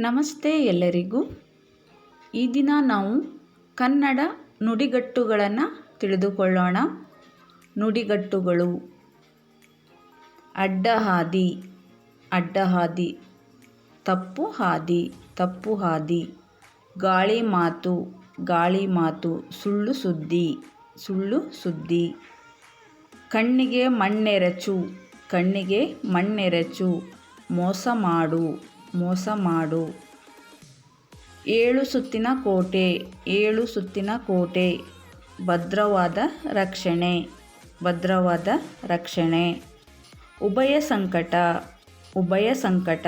ನಮಸ್ತೆ ಎಲ್ಲರಿಗೂ. ಈ ದಿನ ನಾವು ಕನ್ನಡ ನುಡಿಗಟ್ಟುಗಳನ್ನು ತಿಳಿದುಕೊಳ್ಳೋಣ. ನುಡಿಗಟ್ಟುಗಳು. ಅಡ್ಡಹಾದಿ ಅಡ್ಡಹಾದಿ ಅಡ್ಡ ಹಾದಿ. ತಪ್ಪು ಹಾದಿ ತಪ್ಪು ಹಾದಿ. ಗಾಳಿ ಮಾತು ಗಾಳಿ ಮಾತು. ಸುಳ್ಳು ಸುದ್ದಿ ಸುಳ್ಳು ಸುದ್ದಿ. ಕಣ್ಣಿಗೆ ಮಣ್ಣೆರಚು ಕಣ್ಣಿಗೆ ಮಣ್ಣೆರಚು. ಮೋಸ ಮಾಡು. ಮೋಸ ಮಾಡು. ಏಳು ಸುತ್ತಿನ ಕೋಟೆ, ಏಳು ಸುತ್ತಿನ ಕೋಟೆ. ಭದ್ರವಾದ ರಕ್ಷಣೆ ಭದ್ರವಾದ ರಕ್ಷಣೆ. ಉಭಯ ಸಂಕಟ ಉಭಯ ಸಂಕಟ.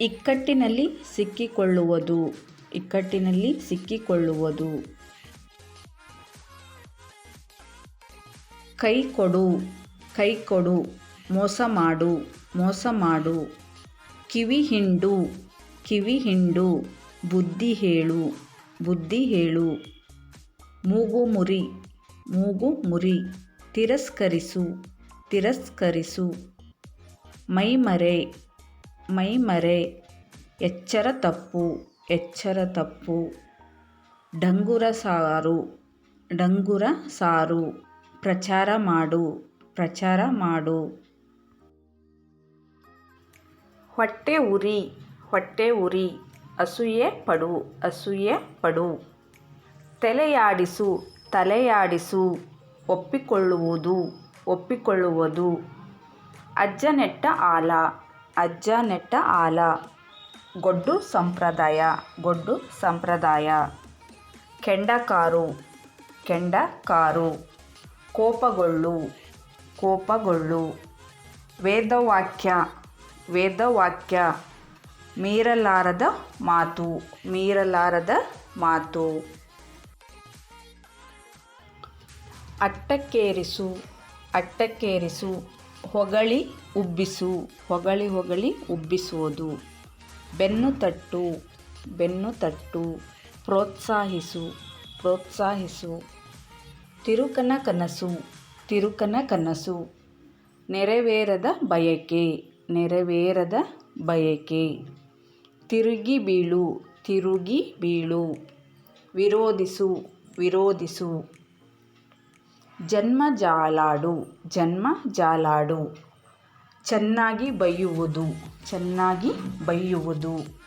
ಇಕ್ಕಟ್ಟಿನಲ್ಲಿ ಸಿಕ್ಕಿಕೊಳ್ಳುವುದು ಇಕ್ಕಟ್ಟಿನಲ್ಲಿ ಸಿಕ್ಕಿಕೊಳ್ಳುವುದು. ಕೈ ಕೊಡು ಕೈ ಕೊಡು. ಮೋಸ ಮಾಡು ಮೋಸ ಮಾಡು. ಕಿವಿ ಹಿಂಡು ಕಿವಿ ಹಿಂಡು, ಬುದ್ಧಿ ಹೇಳು ಬುದ್ಧಿ ಹೇಳು. ಮೂಗು ಮುರಿ ಮೂಗು ಮುರಿ, ತಿರಸ್ಕರಿಸು ತಿರಸ್ಕರಿಸು. ಮೈಮರೆ ಮೈಮರೆ, ಎಚ್ಚರ ತಪ್ಪು ಎಚ್ಚರ ತಪ್ಪು. ಡಂಗುರ ಸಾರು ಡಂಗುರ ಸಾರು. ಪ್ರಚಾರ ಮಾಡು ಪ್ರಚಾರ ಮಾಡು. ಹೊಟ್ಟೆ ಉರಿ ಹೊಟ್ಟೆ ಉರಿ, ಅಸೂಯೆ ಪಡು ಅಸೂಯೆ ಪಡು. ತಲೆಯಾಡಿಸು ತಲೆಯಾಡಿಸು, ಒಪ್ಪಿಕೊಳ್ಳುವುದು ಒಪ್ಪಿಕೊಳ್ಳುವುದು. ಅಜ್ಜ ನೆಟ್ಟ ಆಲ ಅಜ್ಜ ನೆಟ್ಟ ಆಲ. ಗೊಡ್ಡು ಸಂಪ್ರದಾಯ ಗೊಡ್ಡು ಸಂಪ್ರದಾಯ. ಕೆಂಡಕಾರು ಕೆಂಡಕಾರು. ಕೋಪಗೊಳ್ಳು ಕೋಪಗೊಳ್ಳು. ವೇದವಾಕ್ಯ ವೇದವಾಕ್ಯ. ಮೀರಲಾರದ ಮಾತು ಮೀರಲಾರದ ಮಾತು. ಅಟ್ಟಕ್ಕೇರಿಸು ಅಟ್ಟಕ್ಕೇರಿಸು, ಹೊಗಳಿ ಉಬ್ಬಿಸು, ಹೊಗಳಿ ಹೊಗಳಿ ಉಬ್ಬಿಸುವುದು. ಬೆನ್ನು ತಟ್ಟು ಬೆನ್ನು ತಟ್ಟು, ಪ್ರೋತ್ಸಾಹಿಸು ಪ್ರೋತ್ಸಾಹಿಸು. ತಿರುಕನ ಕನಸು ತಿರುಕನ ಕನಸು. ನೆರವೇರದ ಬಯಕೆ. ನೆರವೇರದ ಬಯಕೆ. ತಿರುಗಿ ಬೀಳು ತಿರುಗಿ ಬೀಳು. ವಿರೋಧಿಸು ವಿರೋಧಿಸು. ಜನ್ಮ ಜಾಲಾಡು ಜನ್ಮ ಜಾಲಾಡು. ಚೆನ್ನಾಗಿ ಬೈಯುವುದು ಚೆನ್ನಾಗಿ ಬೈಯುವುದು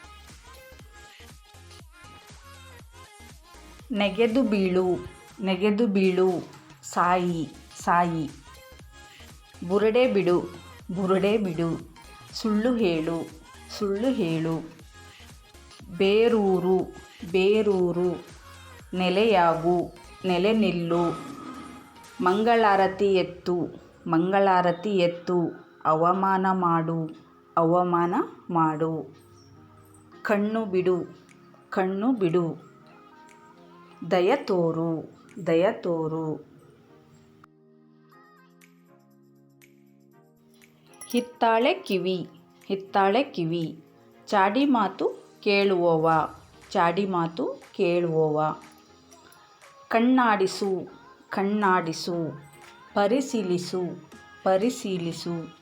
ನೆಗೆದು ಬೀಳು ನೆಗೆದು ಬೀಳು. ಸಾಯಿ ಸಾಯಿ. ಬುರಡೆ ಬಿಡು. ಬುರುಡೆ ಬಿಡು. ಸುಳ್ಳು ಹೇಳು ಸುಳ್ಳು ಹೇಳು. ಬೇರೂರು ಬೇರೂರು. ನೆಲೆಯಾಗು, ನೆಲೆ ನಿಲ್ಲು. ಮಂಗಳಾರತಿ ಎತ್ತು ಮಂಗಳಾರತಿ ಎತ್ತು. ಅವಮಾನ ಮಾಡು ಅವಮಾನ ಮಾಡು. ಕಣ್ಣು ಬಿಡು ಕಣ್ಣು ಬಿಡು. ದಯ ತೋರು ಹಿತ್ತಾಳೆ ಕಿವಿ ಹಿತ್ತಾಳೆ ಕಿವಿ. ಚಾಡಿ ಮಾತು ಕೇಳುವವ, ಚಾಡಿ ಮಾತು ಕೇಳುವವ. ಕಣ್ಣಾಡಿಸು ಕಣ್ಣಾಡಿಸು. ಪರಿಶೀಲಿಸು ಪರಿಶೀಲಿಸು.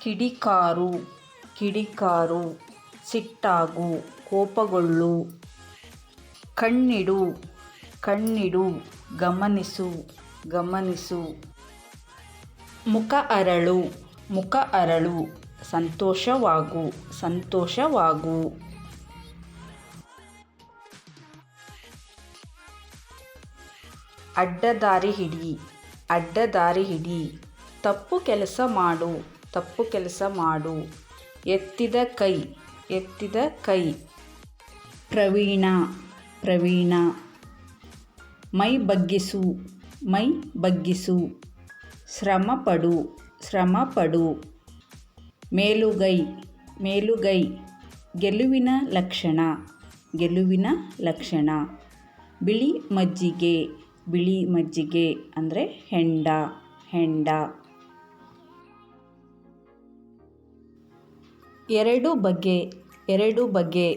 ಕಿಡಿಕಾರು ಕಿಡಿಕಾರು. ಸಿಟ್ಟಾಗು, ಕೋಪಗೊಳ್ಳು. ಕಣ್ಣಿಡು ಕಣ್ಣಿಡು. ಗಮನಿಸು ಗಮನಿಸು. ಮುಖ ಅರಳು ಮುಖ ಅರಳು. ಸಂತೋಷವಾಗು. ಸಂತೋಷವಾಗು. ಅಡ್ಡದಾರಿ ಹಿಡಿ. ಅಡ್ಡದಾರಿ ಹಿಡಿ. ತಪ್ಪು ಕೆಲಸ ಮಾಡು. ತಪ್ಪು ಕೆಲಸ ಮಾಡು. ಎತ್ತಿದ ಕೈ. ಎತ್ತಿದ ಕೈ. ಪ್ರವೀಣ. ಪ್ರವೀಣ. ಮೈ ಬಗ್ಗಿಸು. ಮೈ ಬಗ್ಗಿಸು. ಶ್ರಮಪಡು. ಶ್ರಮಪಡು. ಮೇಲುಗೈ ಮೇಲುಗೈ, ಗೆಲುವಿನ ಲಕ್ಷಣ ಗೆಲುವಿನ ಲಕ್ಷಣ. ಬಿಳಿ ಮಜ್ಜಿಗೆ ಬಿಳಿ ಮಜ್ಜಿಗೆ ಅಂದರೆ ಹೆಂಡ ಹೆಂಡ. ಎರಡು ಬಗೆ ಎರಡು ಬಗೆ,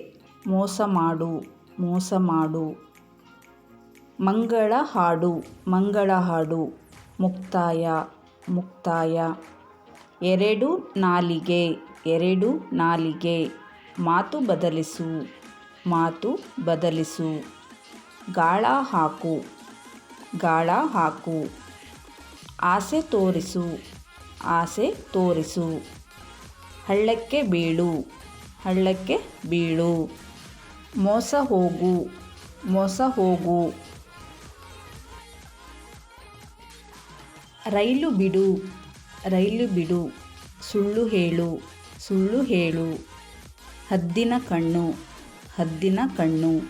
ಮೋಸ ಮಾಡು ಮೋಸ ಮಾಡು. ಮಂಗಳ ಹಾಡು ಮಂಗಳ ಹಾಡು, ಮುಕ್ತಾಯ. ಮುಕ್ತಾಯ. ಎರಡು ನಾಲಿಗೆ ಎರಡು ನಾಲಿಗೆ, ಮಾತು ಬದಲಿಸು ಮಾತು ಬದಲಿಸು. ಗಾಳ ಹಾಕು ಗಾಳ ಹಾಕು. ಆಸೆ ತೋರಿಸು ಆಸೆ ತೋರಿಸು. ಹಳ್ಳಕ್ಕೆ ಬೀಳು ಹಳ್ಳಕ್ಕೆ ಬೀಳು. ಮೋಸ ಹೋಗು ಮೋಸ ಹೋಗು. ರೈಲು ಬಿಡು ರೈಲು ಬಿಡು, ಸುಳ್ಳು ಹೇಳು ಸುಳ್ಳು ಹೇಳು. ಹದ್ದಿನ ಕಣ್ಣು ಹದ್ದಿನ ಕಣ್ಣು,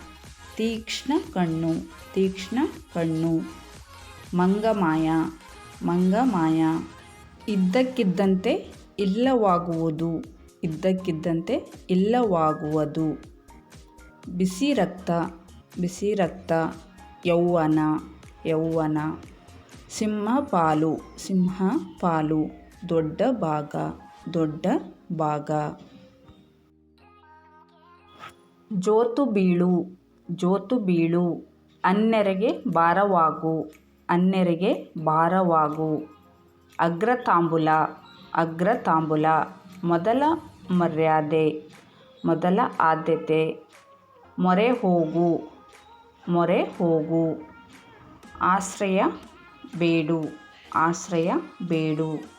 ತೀಕ್ಷ್ಣ ಕಣ್ಣು ತೀಕ್ಷ್ಣ ಕಣ್ಣು. ಮಂಗಮಾಯ ಮಂಗಮಾಯ, ಇದ್ದಕ್ಕಿದ್ದಂತೆ ಇಲ್ಲವಾಗುವುದು ಇದ್ದಕ್ಕಿದ್ದಂತೆ ಇಲ್ಲವಾಗುವುದು. ಬಿಸಿ ರಕ್ತ ಬಿಸಿ ರಕ್ತ ಯೌವನ ಯೌವನ. ಸಿಂಹ ಪಾಲು ಸಿಂಹ ಪಾಲು ದೊಡ್ಡ ಭಾಗ ದೊಡ್ಡ ಭಾಗ. ಜೋತು ಬೀಳು ಜೋತು ಬೀಳು. ಅನ್ನೆರೆಗೆ ಭಾರವಾಗು ಅನ್ನೆರೆಗೆ ಭಾರವಾಗು. ಅಗ್ರತಾಂಬುಲ ಅಗ್ರತಾಂಬುಲ, ಮೊದಲ ಮರ್ಯಾದೆ, ಮೊದಲ ಆದ್ಯತೆ. ಮೊರೆ ಹೋಗು ಮೊರೆ ಹೋಗು. ಆಶ್ರಯ ಬೇಡು. ಆಶ್ರಯ ಬೇಡು.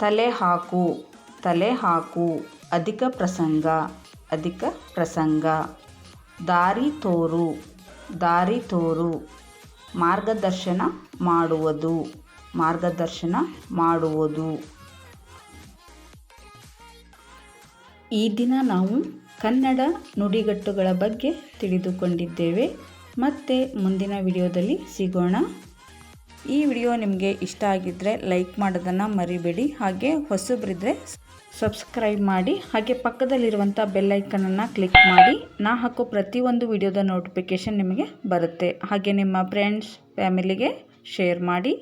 ತಲೆ ಹಾಕು. ತಲೆ ಹಾಕು. ಅಧಿಕ ಪ್ರಸಂಗ. ಅಧಿಕ ಪ್ರಸಂಗ. ದಾರಿ ತೋರು. ದಾರಿ ತೋರು. ಮಾರ್ಗದರ್ಶನ ಮಾಡುವುದು. ಮಾರ್ಗದರ್ಶನ ಮಾಡುವುದು. ಈ ದಿನ ನಾವು ಕನ್ನಡ ನುಡಿಗಟ್ಟುಗಳ ಬಗ್ಗೆ ತಿಳಿದುಕೊಂಡಿದ್ದೇವೆ. ಮತ್ತೆ ಮುಂದಿನ ವಿಡಿಯೋದಲ್ಲಿ ಸಿಗೋಣ. ಈ ವಿಡಿಯೋ ನಿಮಗೆ ಇಷ್ಟ ಆಗಿದ್ದರೆ ಲೈಕ್ ಮಾಡೋದನ್ನು ಮರಿಬೇಡಿ. ಹಾಗೆ ಹೊಸಬ್ರಿದ್ರೆ ಸಬ್ಸ್ಕ್ರೈಬ್ ಮಾಡಿ. ಹಾಗೆ ಪಕ್ಕದಲ್ಲಿರುವಂಥ ಬೆಲ್ಲೈಕನನ್ನು ಕ್ಲಿಕ್ ಮಾಡಿ. ನಾ ಹಾಕೋ ಪ್ರತಿಯೊಂದು ವಿಡಿಯೋದ ನೋಟಿಫಿಕೇಷನ್ ನಿಮಗೆ ಬರುತ್ತೆ. ಹಾಗೆ ನಿಮ್ಮ ಫ್ರೆಂಡ್ಸ್ ಫ್ಯಾಮಿಲಿಗೆ ಶೇರ್ ಮಾಡಿ.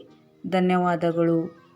ಧನ್ಯವಾದಗಳು.